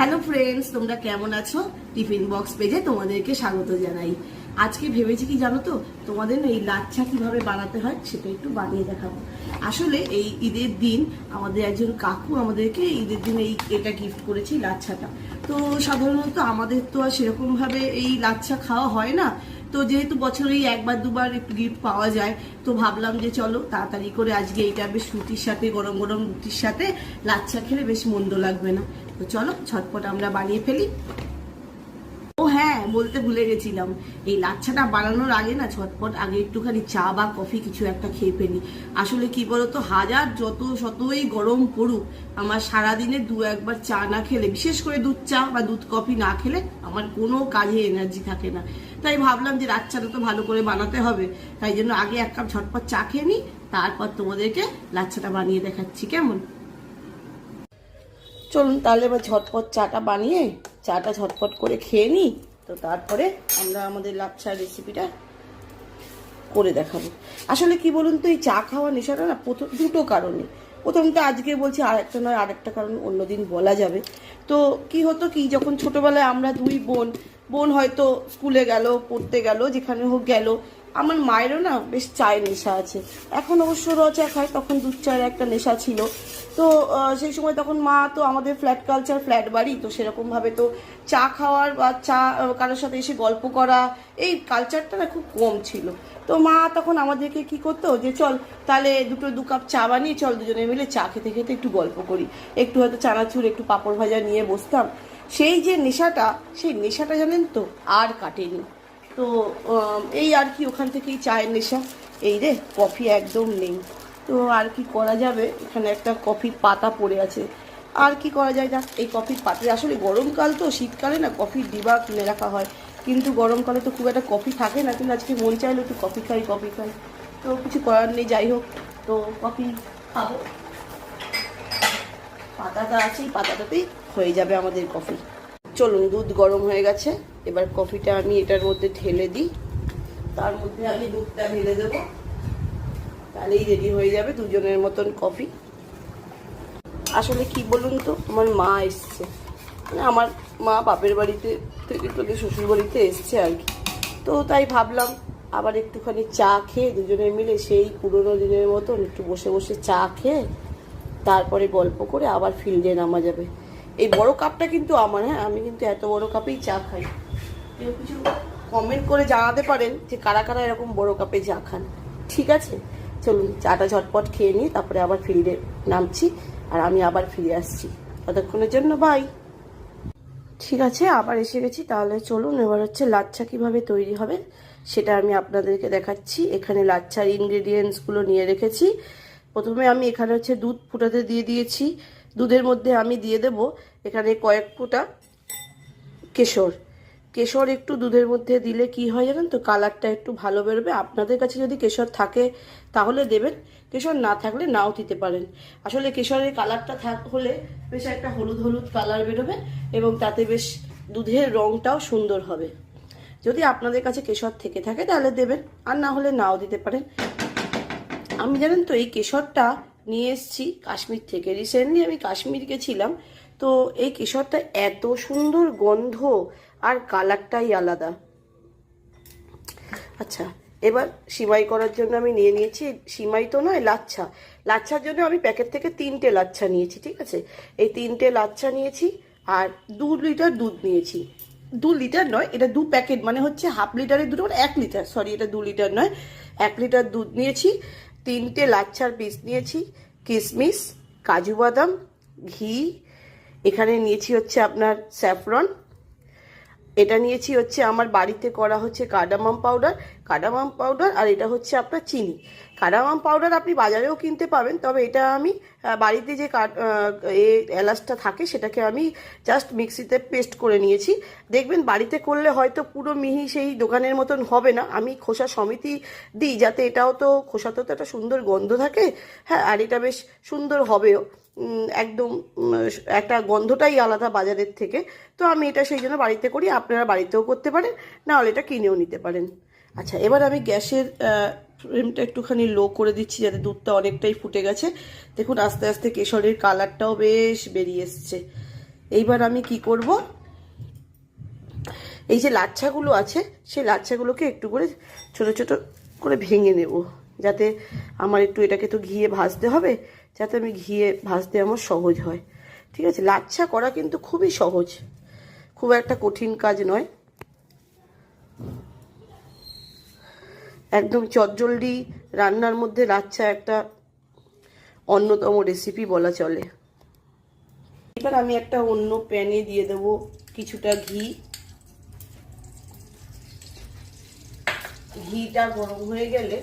Hello friends তোমরা কেমন আছো? টিফিন বক্স পেজে তোমাদেরকে স্বাগত জানাই। আজকে ভেবেছি কি জানো তো? তোমাদের এই লাচ্ছা কীভাবে বানাতে হয় সেটা একটু বানিয়ে দেখাবো। আসলে এই ঈদের দিন আমাদের একজন কাকু আমাদেরকে ঈদের দিন এই এটা গিফট করেছে লাচ্ছাটা। তো সাধারণত আমাদের তো আর সেরকম ভাবে এই লাচ্ছা খাওয়া হয় না। তো যেহেতু বছরেই একবার, দুবার একটু গিফট পাওয়া যায়, তো ভাবলাম যে চলো তাড়াতাড়ি করে আজকে এইটা বেশ রুটির সাথে, গরম গরম রুটির সাথে লাচ্ছা খেলে বেশ মন্দ লাগবে না। তো চলো, ঝটপট আমরা বানিয়ে ফেলি। ও হ্যাঁ বলতে ভুলে গেছিলাম। এই লাচ্ছাটা বানানোর আগে না, ঝটপট আগে একটুখানি চা বা কফি কিছু একটা খেয়ে ফেলি। আসলে কি বলতো, হাজার যত শতই গরম পড়ুক, আমার সারাদিনে দু একবার চা না খেলে, বিশেষ করে দুধ চা বা দুধ কফি না খেলে, আমার কোনো কাজে এনার্জি থাকে না। তাই ভাবলাম যে লাচ্ছাটা তো ভালো করে বানাতে হবে। তাই জন্য আগে এক কাপ ঝটপট চা খেয়ে নিই, তারপর তোমাদেরকে লাচ্ছাটা বানিয়ে দেখাচ্ছি, কেমন? চলুন তাহলে এবার ঝটপট চাটা বানিয়ে, চাটা ঝটপট করে খেয়ে নিই। তো তারপরে আমরা আমাদের লাচ্ছার রেসিপিটা করে দেখাবো। আসলে কি বলুন তো, এই চা খাওয়া নেশাটা না প্রথম, দুটো কারণে। প্রথম তো আজকে বলছি আরেকটা নয়, আরেকটা কারণ অন্যদিন বলা যাবে। তো কি হতো কি, যখন ছোটবেলায় আমরা দুই বোন বোন হয়তো স্কুলে গেল, পড়তে গেল, যেখানে হোক গেল আমার মায়েরও না বেশ চায়ের নেশা আছে। এখন অবশ্য র চা খায়, তখন দুধ চায়ের একটা নেশা ছিল। তো সেই সময় তখন মা তো আমাদের ফ্ল্যাট কালচার ফ্ল্যাট বাড়ি, তো সেরকমভাবে তো চা খাওয়ার বা চা কারোর সাথে এসে গল্প করা, এই কালচারটা না খুব কম ছিল। তো মা তখন আমাদেরকে কি করতো যে, চল, তাহলে দুটো দু কাপ চা বানিয়ে চল দুজনে মিলে চা খেতে খেতে একটু গল্প করি। একটু হয়তো চানাচুর, একটু পাঁপড় ভাজা নিয়ে বসতাম। সেই যে নেশাটা, সেই নেশাটা জানেন তো আর কাটেনি। তো এই আর কি ওখান থেকেই চায়ের নেশা। এই রে, কফি একদম নেই। তো আর কি করা যাবে? এখানে একটা কফির পাতা পড়ে আছে। আর কি করা যায় যাক এই কফির পাত্রে আসলে গরমকাল তো, শীতকালে না কফির ডিবা কিনে রাখা হয়। কিন্তু গরমকালে তো খুব একটা কফি থাকে না, কিন্তু আজকে মন চাইলো একটু কফি খাই কফি খাই। তো কিছু করার নেই, যাই হোক। তো কফি খাব। পাতাটা আছে পাতাটাতেই হয়ে যাবে আমাদের কফি। চলুন, দুধ গরম হয়ে গেছে। এবার কফিটা আমি এটার মধ্যে ঢেলে দিই। তার মধ্যে আমি দুধটা ঢেলে দেবো। তাহলেই রেডি হয়ে যাবে দুজনের মতন কফি। আসলে কি বলুন তো, আমার মা এসছে। মানে আমার মা বাপের বাড়িতে থেকে তোকে শ্বশুর বাড়িতে এসছে আর কি। তো তাই ভাবলাম আবার একটুখানি চা খেয়ে দুজনে মিলে সেই পুরোনো দিনের মতন একটু বসে বসে চা খেয়ে তারপরে গল্প করে আবার ফিল্ডে নামা যাবে। এই বড় কাপটা কিন্তু আমার হ্যাঁ? আমি কিন্তু এত বড় কাপেই চা খাই। কেউ কিছু কমেন্ট করে জানাতে পারেন যে কারা কারা এরকম বড় কাপে চা খান। ঠিক আছে? চলুন, চাটা ঝটপট খেয়ে নিই, তারপরে আবার ফিল্ডে নামছি আর আমি আবার ফিরে আসছি। ততক্ষণের জন্য বাই ঠিক আছে, আবার এসে গেছি, তাহলে চলুন, এবার হচ্ছে লাচ্ছা কীভাবে তৈরি হবে সেটা আমি আপনাদেরকে দেখাচ্ছি। এখানে লাচ্ছার ইনগ্রেডিয়েন্টসগুলো নিয়ে রেখেছি। প্রথমে আমি এখানে হচ্ছে দুধ ফুটাতে দিয়ে দিয়েছি। দুধের মধ্যে আমি দিয়ে দেব এখানে কয়েক ফুটা কেশর। কেশর একটু দুধের মধ্যে দিলে কি হয় জানেন তো? কালারটা একটু ভালো বেরোবে। আপনাদের কাছে যদি কেশর থাকে তাহলে দেবেন। কেশর না থাকলে নাও দিতে পারেন। আসলে কেশরের কালারটা থাক হলে বেশ একটা হলুদ হলুদ কালার বেরোবে এবং তাতে বেশ দুধের রঙটাও সুন্দর হবে। যদি আপনাদের কাছে কেশর থেকে থাকে তাহলে দেবেন। আর না হলে নাও দিতে পারেন। আমি জানেন তো এই কেশরটা নিয়ে এসেছি কাশ্মীর থেকে। রিসেন্টলি আমি কাশ্মীর গেছিলাম তো এই কেশরটা এত সুন্দর গন্ধ আর কালারটাই আলাদা। আচ্ছা এবার সিমাই করার জন্য আমি নিয়ে নিয়েছি, সিমাই তো নয়, লাচ্ছা। লাচ্ছার জন্য আমি প্যাকেট থেকে তিনটে লাচ্ছা নিয়েছি, ঠিক আছে? এই তিনটে লাচ্ছা নিয়েছি আর দু লিটার দুধ নিয়েছি। দু লিটার নয়, এটা দু প্যাকেট মানে হচ্ছে হাফ লিটারের দুটো মানে এক লিটার, সরি, এটা দু লিটার নয়, এক লিটার দুধ নিয়েছি, তিনটে লাচ্ছার পিস নিয়েছি কিশমিশ কাজু বাদাম, ঘি, এখানে নিয়েছি হচ্ছে আপনার স্যাফরন এটা নিয়েছি হচ্ছে আমার বাড়িতে করা হচ্ছে কার্ডামাম পাউডার কাডামাম পাউডার আর এটা হচ্ছে আপনার চিনি। কাডামাম পাউডার আপনি বাজারেও কিনতে পাবেন, তবে এটা আমি বাড়িতে যে এ এলাচটা থাকে সেটাকে আমি জাস্ট মিক্সিতে পেস্ট করে নিয়েছি। দেখবেন বাড়িতে করলে হয়তো পুরো মিহি সেই দোকানের মতন হবে না। আমি খোসা সমিতি দিই যাতে এটাও তো, খোসাতেও তো একটা সুন্দর গন্ধ থাকে। হ্যাঁ আর এটা বেশ সুন্দর হবেও। একদম একটা গন্ধটাই আলাদা বাজারের থেকে। তো আমি এটা সেই জন্য বাড়িতে করি, আপনারা বাড়িতেও করতে পারেন না হলে এটা কিনেও নিতে পারেন। আচ্ছা এবার আমি গ্যাসের ফ্লেমটা একটুখানি লো করে দিচ্ছি যাতে দুধটা অনেকটাই ফুটে গেছে। দেখুন, আস্তে আস্তে কেশরের কালারটাও বেশ বেরিয়ে এসছে। এইবার আমি কি করব? এই যে লাচ্ছাগুলো আছে, সেই লাচ্ছাগুলোকে একটু করে ছোট ছোট করে ভেঙে নেব। যাতে আমার একটু এটাকে তো ঘিয়ে ভাজতে হবে, যাতে আমি ঘিয়ে ভাজতে আমার সহজ হয়। ঠিক আছে, লাচ্ছা করা কিন্তু খুবই সহজ। খুব একটা কঠিন কাজ নয়। একদম চটজলদি রান্নার মধ্যে লাচ্ছা একটা অন্যতম রেসিপি বলা চলে। এবার আমি একটা অন্য প্যানে দিয়ে দেব কিছুটা ঘি। ঘিটা গরম হয়ে গেলে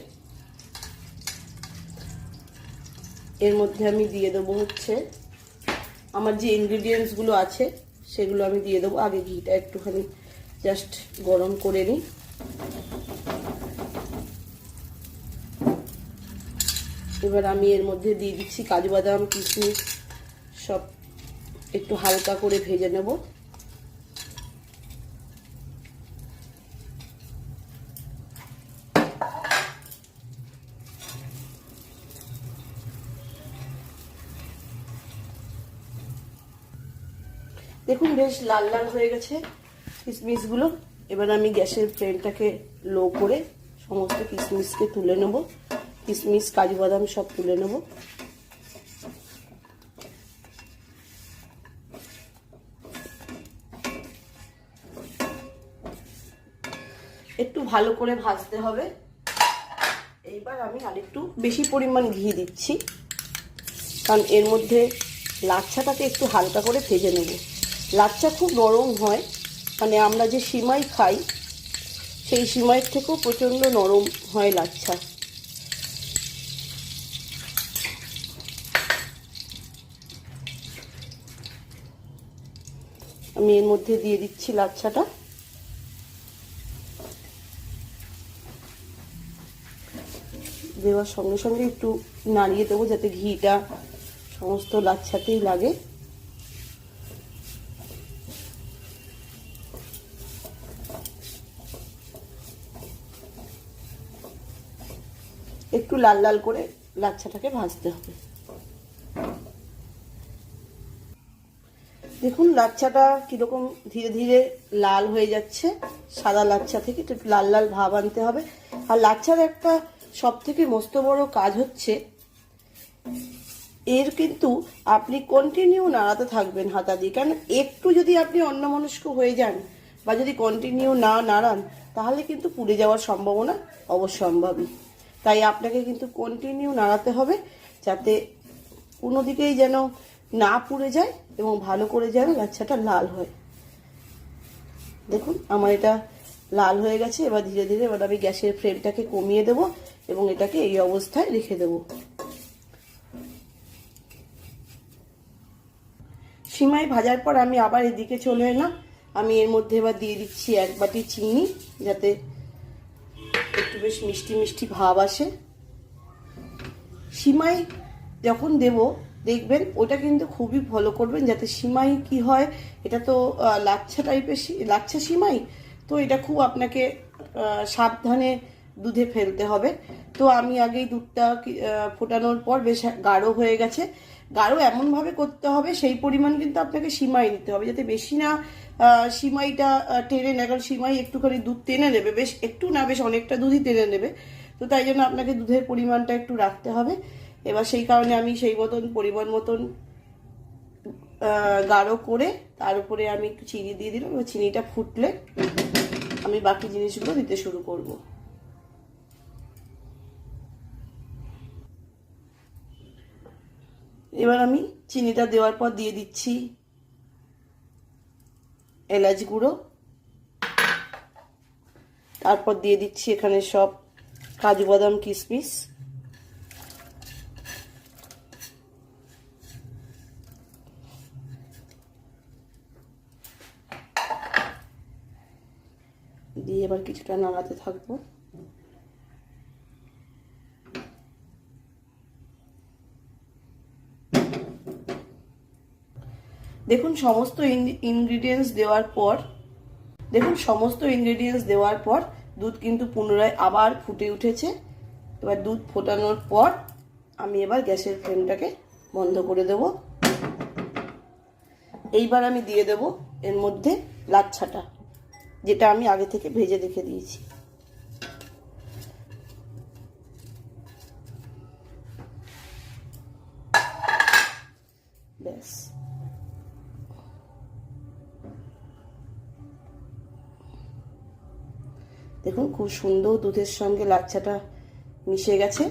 এর মধ্যে আমি দিয়ে দেবো হচ্ছে আমার যে ইনগ্রিডিয়েন্টসগুলো আছে সেগুলো আমি দিয়ে দেবো। আগে ঘিটা একটুখানি জাস্ট গরম করে নিই। এবার আমি এর মধ্যে দিয়ে দিচ্ছি কাজু বাদাম কিশমিশ সব একটু হালকা করে ভেজে নেব। দেখুন, বেশ লাল লাল হয়ে গেছে কিশমিশগুলো এবার আমি গ্যাসের ফ্লেমটাকে লো করে সমস্ত কিশমিশকে তুলে নেব। কিশমিশ কাজু বাদাম সব তুলে নেব। একটু ভালো করে ভাজতে হবে। এইবার আমি আরেকটু বেশি পরিমাণ ঘি দিচ্ছি, কারণ এর মধ্যে লাচ্ছাটাকে একটু হালকা করে ভেজে নেব। লাচ্ছা খুব নরম হয় মানে আমরা যে সিমাই খাই, সেই সিমাইয়ের থেকেও প্রচণ্ড নরম হয় লাচ্ছা। আমি এর মধ্যে দিয়ে দিচ্ছি লাচ্ছাটা। দেওয়ার সঙ্গে সঙ্গে একটু নাড়িয়ে দেবো যাতে ঘিটা সমস্ত লাচ্ছাতেই লাগে। একটু লাল লাল করে লাচ্ছাটাকে ভাজতে হবে। দেখুন, লাচ্ছাটা কীরকম ধীরে ধীরে লাল হয়ে যাচ্ছে, সাদা লাচ্ছা থেকে একটু লাল লাল ভাব আনতে হবে। আর লাচ্ছার একটা সব থেকে মস্ত বড় কাজ হচ্ছে, এর কিন্তু আপনি কন্টিনিউ নাড়াতে থাকবেন হাতা দিয়ে কারণ একটু যদি আপনি অন্যমনস্ক হয়ে যান বা যদি কন্টিনিউ না নাড়ান, তাহলে কিন্তু পুড়ে যাওয়ার সম্ভাবনা অবশ্যম্ভাবী। তাই আপনাকে কিন্তু কন্টিনিউ নাড়াতে হবে, যাতে কোনো দিকেই যেন না পুড়ে যায় এবং ভালো করে যেন লাচ্ছাটা লাল হয়। দেখুন, আমার এটা লাল হয়ে গেছে, এবার ধীরে ধীরে এবার আমি গ্যাসের ফ্লেমটাকে কমিয়ে দেব এবং এটাকে এই অবস্থায় রেখে দেব। সিমাই ভাজার পর আমি আবার এদিকে চলে এলাম। আমি এর মধ্যে এবার দিয়ে দিচ্ছি এক বাটি চিনি, যাতে একটু বেশ মিষ্টি মিষ্টি ভাব আসে। সিমাই যখন দেব দেখবেন ওটা কিন্তু খুবই ফলো করবেন যাতে সিমাই কি হয়, এটা তো লাচ্ছা টাইপের লাচ্ছা সিমাই? তো এটা খুব আপনাকে সাবধানে দুধে ফেলতে হবে। তো আমি আগেই দুধটা ফোটানোর পর বেশ গাঢ় হয়ে গেছে। গাঢ় এমনভাবে করতে হবে, সেই পরিমাণ কিন্তু আপনাকে সিমাই দিতে হবে। যাতে বেশি না সিমাইটা টেনে নেয়, কারণ সিমাই একটুখানি দুধ টেনে নেবে। বেশ একটু না, বেশ অনেকটা দুধই টেনে নেবে। তো তাই জন্য আপনাকে দুধের পরিমাণটা একটু রাখতে হবে। এবার সেই কারণে আমি সেই মতন, পরিমাণ মতন গাঢ় করে তার উপরে আমি একটু চিনি দিয়ে দিলাম। এবার চিনিটা ফুটলে আমি বাকি জিনিসগুলো দিতে শুরু করব। এবার আমি চিনিটা দেওয়ার পর দিয়ে দিচ্ছি এলাচ গুঁড়ো। তারপর দিয়ে দিচ্ছি এখানে সব কাজু বাদাম কিশমিশ। দিয়ে এবার কিছুটা নাড়াতে থাকব। দেখুন, সমস্ত ইনগ্রিডিয়েন্টস দেওয়ার পর, দেখুন, সমস্ত ইনগ্রিডিয়েন্টস দেওয়ার পর দুধ কিন্তু পুনরায় আবার ফুটে উঠেছে। এবার দুধ ফোটানোর পর আমি এবার গ্যাসের ফ্লেমটাকে বন্ধ করে দেব। এইবার আমি দিয়ে দেব এর মধ্যে লাচ্ছাটা। যেটা আমি আগে থেকে ভেজে রেখে দিয়েছি। ব্যাস। দেখুন, খুব সুন্দর দুধের সঙ্গে লাচ্ছাটা মিশে গেছে।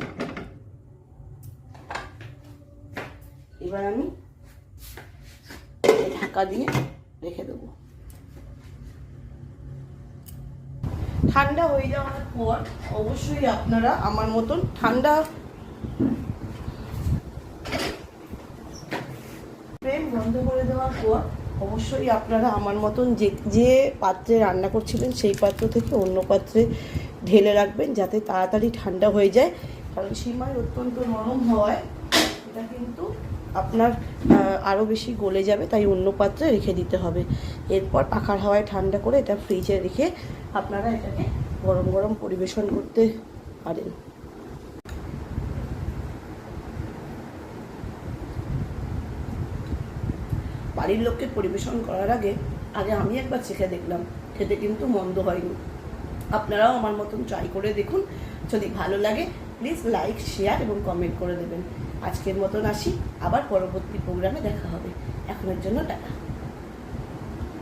এবার আমি ঢাকা দিয়ে রেখে দেবো। ঠান্ডা হয়ে যাওয়ার পর অবশ্যই আপনারা আমার মতন ঠান্ডা ফ্রেম বন্ধ করে দেওয়ার পর অবশ্যই আপনারা আমার মতন যে যে পাত্রে রান্না করছিলেন সেই পাত্র থেকে অন্য পাত্রে ঢেলে রাখবেন যাতে তাড়াতাড়ি ঠান্ডা হয়ে যায়। কারণ সিমাই অত্যন্ত নরম হওয়ায় এটা কিন্তু আপনার আরও বেশি গলে যাবে, তাই অন্য পাত্রে রেখে দিতে হবে। এরপর পাখার হাওয়ায় ঠান্ডা করে এটা ফ্রিজে রেখে আপনারা এটাকে গরম গরম পরিবেশন করতে পারেন। বাড়ির লোককে পরিবেশন করার আগে আগে আমি একবার চেখে দেখলাম, খেতে কিন্তু মন্দ হয়নি। আপনারাও আমার মতন ট্রাই করে দেখুন। যদি ভালো লাগে প্লিজ লাইক শেয়ার এবং কমেন্ট করে দেবেন। আজকের মতন আসি, আবার পরবর্তী প্রোগ্রামে দেখা হবে। এখনের জন্য টাটা।